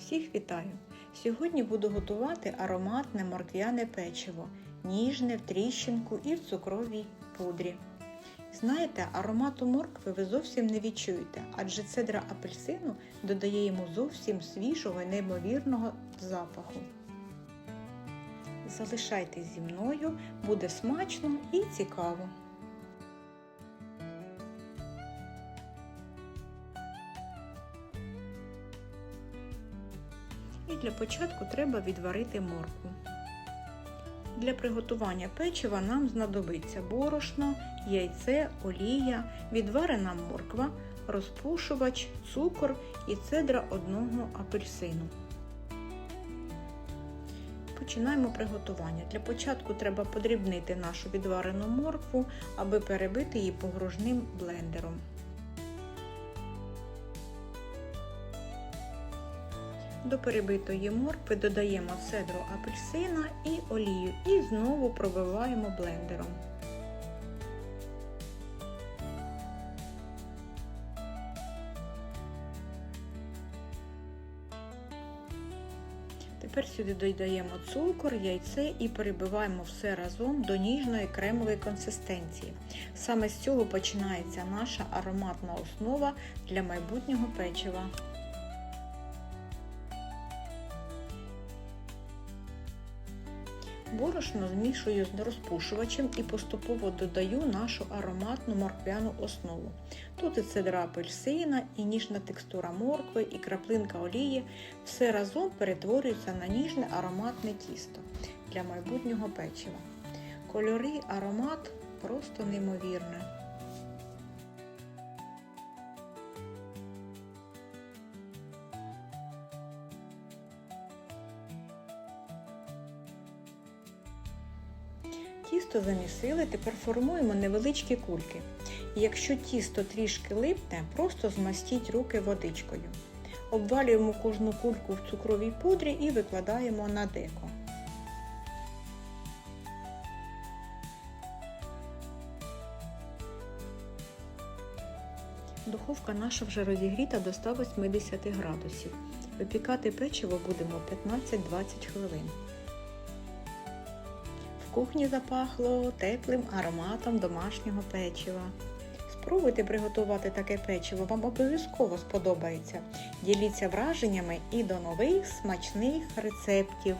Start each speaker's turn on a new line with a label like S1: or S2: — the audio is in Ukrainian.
S1: Всіх вітаю! Сьогодні буду готувати ароматне морквяне печиво, ніжне в тріщинку і в цукровій пудрі. Знаєте, аромату моркви ви зовсім не відчуєте, адже цедра апельсину додає йому зовсім свіжого і неймовірного запаху. Залишайтесь зі мною, буде смачно і цікаво. І для початку треба відварити моркву. Для приготування печива нам знадобиться борошно, яйце, олія, відварена морква, розпушувач, цукор і цедра одного апельсину. Починаємо приготування. Для початку треба подрібнити нашу відварену моркву, аби перебити її погружним блендером. До перебитої моркви додаємо цедру апельсина і олію і знову пробиваємо блендером. Тепер сюди додаємо цукор, яйце і перебиваємо все разом до ніжної кремової консистенції. Саме з цього починається наша ароматна основа для майбутнього печива. Борошно змішую з розпушувачем і поступово додаю нашу ароматну морквяну основу. Тут і цедра апельсина, і ніжна текстура моркви, і краплинка олії. Все разом перетворюється на ніжне ароматне тісто для майбутнього печива. Кольори, аромат просто неймовірне. Тісто замісили, тепер формуємо невеличкі кульки. І якщо тісто трішки липне, просто змастіть руки водичкою. Обвалюємо кожну кульку в цукровій пудрі і викладаємо на деко. Духовка наша вже розігріта до 180 градусів. Випікати печиво будемо 15-20 хвилин. Кухні запахло теплим ароматом домашнього печива. Спробуйте приготувати таке печиво, вам обов'язково сподобається. Діліться враженнями і до нових смачних рецептів.